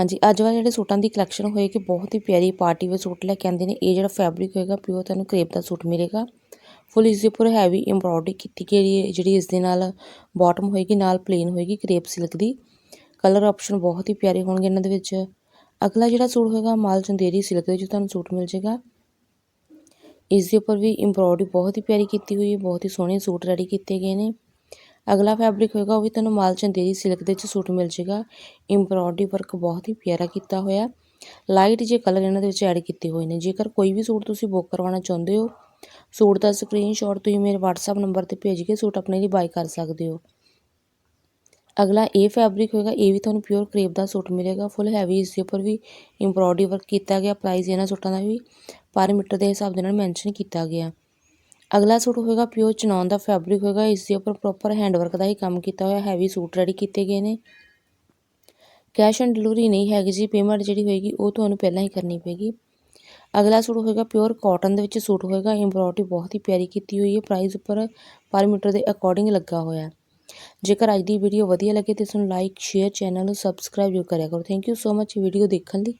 ਹਾਂਜੀ, ਅੱਜ ਵਾਲੇ ਜਿਹੜੇ ਸੂਟਾਂ ਦੀ ਕਲੈਕਸ਼ਨ ਹੋਏਗੀ, ਬਹੁਤ ਹੀ ਪਿਆਰੀ ਪਾਰਟੀ ਵੇਅਰ ਸੂਟ ਲੈ ਕੇ ਆਂਦੇ ਨੇ। ਇਹ ਜਿਹੜਾ ਫੈਬਰਿਕ ਹੋਏਗਾ ਪਿਓਰ ਤੁਹਾਨੂੰ ਕਰੇਪ ਦਾ ਸੂਟ ਮਿਲੇਗਾ। ਫੁੱਲ ਇਸ ਦੇ ਉੱਪਰ ਹੈਵੀ ਐਮਬ੍ਰੋਇਡਰੀ ਕੀਤੀ ਗਈ ਹੈ, ਜਿਹੜੀ ਇਸ ਦੇ ਨਾਲ ਬਾਟਮ ਹੋਏਗੀ, ਨਾਲ ਪਲੇਨ ਹੋਏਗੀ ਕਰੇਪ ਸਿਲਕ ਦੀ। ਕਲਰ ਆਪਸ਼ਨ ਬਹੁਤ ਹੀ ਪਿਆਰੇ ਹੋਣਗੇ ਇਹਨਾਂ ਦੇ ਵਿੱਚ। ਅਗਲਾ ਜਿਹੜਾ ਸੂਟ ਹੋਏਗਾ, ਮਾਲ ਚੰਦੇਰੀ ਸਿਲਕ ਦੇ ਵਿੱਚ ਤੁਹਾਨੂੰ ਸੂਟ ਮਿਲ ਜਾਏਗਾ। ਇਸ ਦੇ ਉੱਪਰ ਵੀ ਐਮਬ੍ਰੋਇਡਰੀ ਬਹੁਤ ਹੀ ਪਿਆਰੀ ਕੀਤੀ ਹੋਈ ਹੈ, ਬਹੁਤ ਹੀ ਸੋਹਣੇ ਸੂਟ ਰੈਡੀ ਕੀਤੇ ਗਏ ਨੇ। ਅਗਲਾ ਫੈਬਰਿਕ ਹੋਏਗਾ, ਉਹ ਵੀ ਤੁਹਾਨੂੰ ਮਾਲ ਚੰਦੇਰੀ ਸਿਲਕ ਦੇ ਵਿੱਚ ਸੂਟ ਮਿਲ ਜੇਗਾ ਐਮਬ੍ਰੋਇਡਰੀ ਵਰਕ ਬਹੁਤ ਹੀ ਪਿਆਰਾ ਕੀਤਾ ਹੋਇਆ। ਲਾਈਟ ਜੇ ਕਲਰ ਇਹਨਾਂ ਦੇ ਵਿੱਚ ਐਡ ਕੀਤੇ ਹੋਏ ਨੇ, ਜੇਕਰ ਕੋਈ ਵੀ ਸੂਟ ਤੁਸੀਂ ਬੁੱਕ ਕਰਵਾਉਣਾ ਚਾਹੁੰਦੇ ਹੋ, ਸੂਟ ਦਾ ਸਕਰੀਨਸ਼ਾਟ ਤੁਸੀਂ ਮੇਰੇ WhatsApp ਨੰਬਰ ਤੇ ਭੇਜ ਕੇ ਸੂਟ ਆਪਣੇ ਲਈ ਬਾਈ ਕਰ ਸਕਦੇ ਹੋ। ਅਗਲਾ ਇਹ ਫੈਬਰਿਕ ਹੋਏਗਾ, ਇਹ ਵੀ ਤੁਹਾਨੂੰ ਪਿਓਰ ਕਰੇਪ ਦਾ ਸੂਟ ਮਿਲੇਗਾ ਫੁੱਲ ਹੈਵੀ ਇਸ ਦੇ ਉੱਪਰ ਵੀ ਐਮਬ੍ਰੋਇਡਰੀ ਵਰਕ ਕੀਤਾ ਗਿਆ ਪ੍ਰਾਈਸ ਇਹਨਾਂ ਸੂਟਾਂ ਦਾ ਵੀ, ਪਰ ਮੀਟਰ ਦੇ ਹਿਸਾਬ ਦੇ ਨਾਲ ਮੈਂਸ਼ਨ ਕੀਤਾ ਗਿਆ। ਅਗਲਾ ਸੂਟ ਹੋਏਗਾ ਪਿਓਰ ਚਨੌਨ ਦਾ ਫੈਬਰਿਕ ਹੋਏਗਾ, ਇਸ ਦੇ ਉੱਪਰ ਪ੍ਰੋਪਰ ਹੈਂਡਵਰਕ ਦਾ ਹੀ ਕੰਮ ਕੀਤਾ ਹੋਇਆ ਹੈਵੀ ਸੂਟ ਰੈਡੀ ਕੀਤੇ ਗਏ ਨੇ। ਕੈਸ਼ ਔਨ ਡਿਲੀਵਰੀ ਨਹੀਂ ਹੈਗੀ ਜੀ ਪੇਮੈਂਟ ਜਿਹੜੀ ਹੋਏਗੀ ਉਹ ਤੁਹਾਨੂੰ ਪਹਿਲਾਂ ਹੀ ਕਰਨੀ ਪਏਗੀ। ਅਗਲਾ ਸੂਟ ਹੋਏਗਾ ਪਿਓਰ ਕਾਟਨ ਦੇ ਵਿੱਚ ਸੂਟ ਹੋਏਗਾ ਐਮਬ੍ਰੋਇਡਰੀ ਬਹੁਤ ਹੀ ਪਿਆਰੀ ਕੀਤੀ ਹੋਈ ਹੈ ਪ੍ਰਾਈਸ ਉੱਪਰ ਪਰ ਮੀਟਰ ਦੇ ਅਕੋਰਡਿੰਗ ਲੱਗਾ ਹੋਇਆ। ਜੇਕਰ ਅੱਜ ਦੀ ਵੀਡੀਓ ਵਧੀਆ ਲੱਗੇ ਤਾਂ ਇਸ ਨੂੰ ਲਾਈਕ ਸ਼ੇਅਰ ਚੈਨਲ ਨੂੰ ਸਬਸਕ੍ਰਾਈਬ ਜ਼ਰੂਰ ਕਰਿਆ ਕਰੋ। Thank you so much video ਦੇਖਣ ਲਈ।